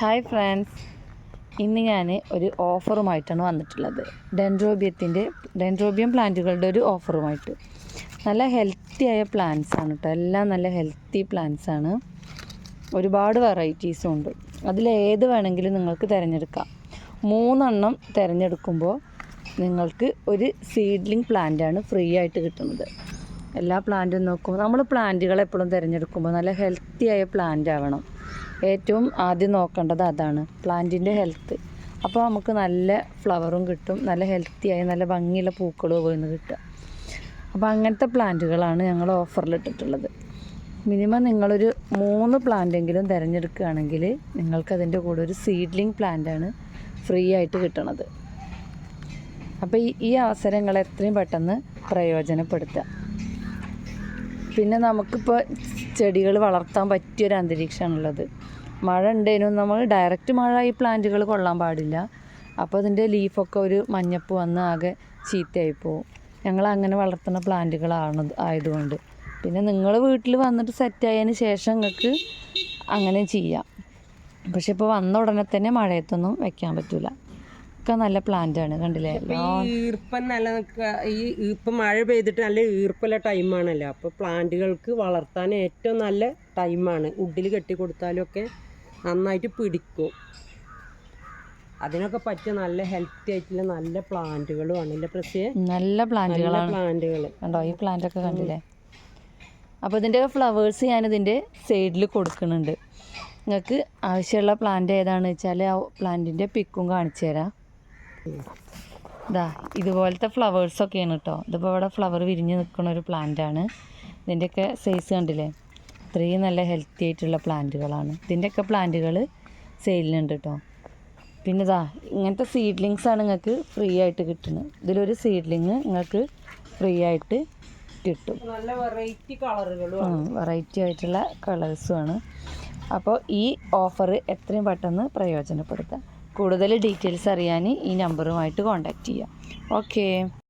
Hi friends. ഇന്ന് ഞാൻ ഒരു ഓഫറുമായിട്ടാണ് വന്നിട്ടുള്ളത്. ഡെൻഡ്രോബിയത്തിന്റെ ഡെൻഡ്രോബിയം പ്ലാന്റുകളുടെ ഒരു ഓഫറുമായിട്ട്. നല്ല ഹെൽത്തി ആയ പ്ലാന്റ്സ് ആണ് കേട്ടോ എല്ലാം നല്ല ഹെൽത്തി പ്ലാന്റ്സ് ആണ്. ഒരുപാട് വെറൈറ്റീസും ഉണ്ട്. അതിൽ അതിലേത് വേണമെങ്കിലും നിങ്ങൾക്ക് തിരഞ്ഞെടുക്കാം. മൂന്നെണ്ണം തിരഞ്ഞെടുക്കുമ്പോൾ നിങ്ങൾക്ക് ഒരു സീഡ്ലിംഗ് പ്ലാന്റാണ് ഫ്രീ ആയിട്ട് കിട്ടുന്നത്. എല്ലാ പ്ലാന്റും നോക്കുമ്പോൾ നമ്മൾ പ്ലാന്റുകൾ എപ്പോഴും തിരഞ്ഞെടുക്കുമ്പോൾ നല്ല ഹെൽത്തി ആയ പ്ലാന്റ് ആവണം. ഏറ്റവും ആദ്യം നോക്കേണ്ടത് അതാണ് പ്ലാന്റിന്റെ ഹെൽത്ത്. അപ്പോൾ നമുക്ക് നല്ല ഫ്ലവറും കിട്ടും നല്ല ഹെൽത്തി ആയി നല്ല ഭംഗിയുള്ള പൂക്കളും പോയിന്ന് കിട്ടുക. അപ്പോൾ അങ്ങനത്തെ പ്ലാന്റുകളാണ് ഞങ്ങൾ ഓഫറിൽ ഇട്ടിട്ടുള്ളത്. മിനിമം നിങ്ങളൊരു മൂന്ന് പ്ലാന്റെങ്കിലും തിരഞ്ഞെടുക്കുകയാണെങ്കിൽ നിങ്ങൾക്ക് അതിന്റെ കൂടെ ഒരു സീഡ്ലിംഗ് പ്ലാന്റാണ് ഫ്രീ ആയിട്ട് കിട്ടണത്. അപ്പോൾ ഈ ഈ അവസരങ്ങൾ എത്രയും പെട്ടെന്ന് പ്രയോജനപ്പെടുത്തുക. പിന്നെ നമുക്കിപ്പോൾ ചെടികൾ വളർത്താൻ പറ്റിയൊരു അന്തരീക്ഷമാണുള്ളത്. മഴ ഉണ്ടേനും നമ്മൾ ഡയറക്റ്റ് മഴ ഈ പ്ലാന്റുകൾ കൊള്ളാൻ പാടില്ല. അപ്പോൾ അതിന്റെ ലീഫൊക്കെ ഒരു മഞ്ഞപ്പ് വന്ന് ആകെ ചീത്തയായി പോവും. ഞങ്ങൾ അങ്ങനെ വളർത്തുന്ന പ്ലാന്റുകളാണ് ആയതുകൊണ്ട്. പിന്നെ നിങ്ങൾ വീട്ടിൽ വന്നിട്ട് സെറ്റായതിന് ശേഷം നിങ്ങൾക്ക് അങ്ങനെ ചെയ്യാം. പക്ഷെ ഇപ്പോൾ വന്ന ഉടനെ തന്നെ മഴയത്തൊന്നും വെക്കാൻ പറ്റില്ല ഒക്കെ നല്ല പ്ലാന്റാണ് കണ്ടില്ലേ? ഇപ്പൊ ഈ ഈർപ്പം നല്ല ഈ ഇപ്പം മഴ പെയ്തിട്ട് നല്ല ഈർപ്പുള്ള ടൈമാണല്ലോ അപ്പോൾ പ്ലാന്റുകൾക്ക് വളർത്താൻ ഏറ്റവും നല്ല ടൈമാണ് ഉഡിൽ കെട്ടി കൊടുത്താലും ഒക്കെ നന്നായിട്ട് പിടിക്കും. അതിനൊക്കെ പറ്റിയ നല്ല ഹെൽത്തി ആയിട്ടുള്ള നല്ല പ്ലാന്റുകളുമാണ് ആണല്ലേ പ്രത്യേക നല്ല പ്ലാന്റുകളാണ് പ്ലാന്റുകൾ കണ്ടോ? ഈ പ്ലാന്റ് ഒക്കെ കണ്ടില്ലേ? അപ്പോൾ ഇതിന്റെ ഫ്ലവേഴ്സ് ഞാൻ ഞാനിതിന്റെ സൈഡിൽ കൊടുക്കുന്നുണ്ട്. നിങ്ങൾക്ക് ആവശ്യമുള്ള പ്ലാന്റ് ഏതാണെന്ന് വെച്ചാൽ ആ പ്ലാന്റിന്റെ പിക്കും കാണിച്ചു തരാം. ഇതാ ഇതുപോലത്തെ ഫ്ലവേഴ്സൊക്കെയാണ് കേട്ടോ ഇതിപ്പോൾ ഇവിടെ ഫ്ലവർ വിരിഞ്ഞ് നിൽക്കുന്ന ഒരു പ്ലാന്റാണ് ഇതിന്റെയൊക്കെ സൈസ് കണ്ടില്ലേ? ഇത്രയും നല്ല ഹെൽത്തി ആയിട്ടുള്ള പ്ലാന്റുകളാണ് ഇതിന്റെയൊക്കെ പ്ലാന്റുകൾ സെയിലിനുണ്ട് കേട്ടോ പിന്നെ ഇതാ ഇങ്ങനത്തെ സീഡ്ലിങ്സ് ആണ് നിങ്ങൾക്ക് ഫ്രീ ആയിട്ട് കിട്ടുന്നത്. ഇതിലൊരു സീഡ്ലിങ് നിങ്ങൾക്ക് ഫ്രീ ആയിട്ട് കിട്ടും. നല്ല വെറൈറ്റി കളറുകളും വെറൈറ്റി ആയിട്ടുള്ള കളേഴ്സുമാണ് അപ്പോൾ ഈ ഓഫർ എത്രയും പെട്ടെന്ന് പ്രയോജനപ്പെടുത്താം. കൂടുതൽ ഡീറ്റെയിൽസ് അറിയാൻ ഈ നമ്പറുമായിട്ട് കോൺടാക്റ്റ് ചെയ്യാം. ഓക്കേ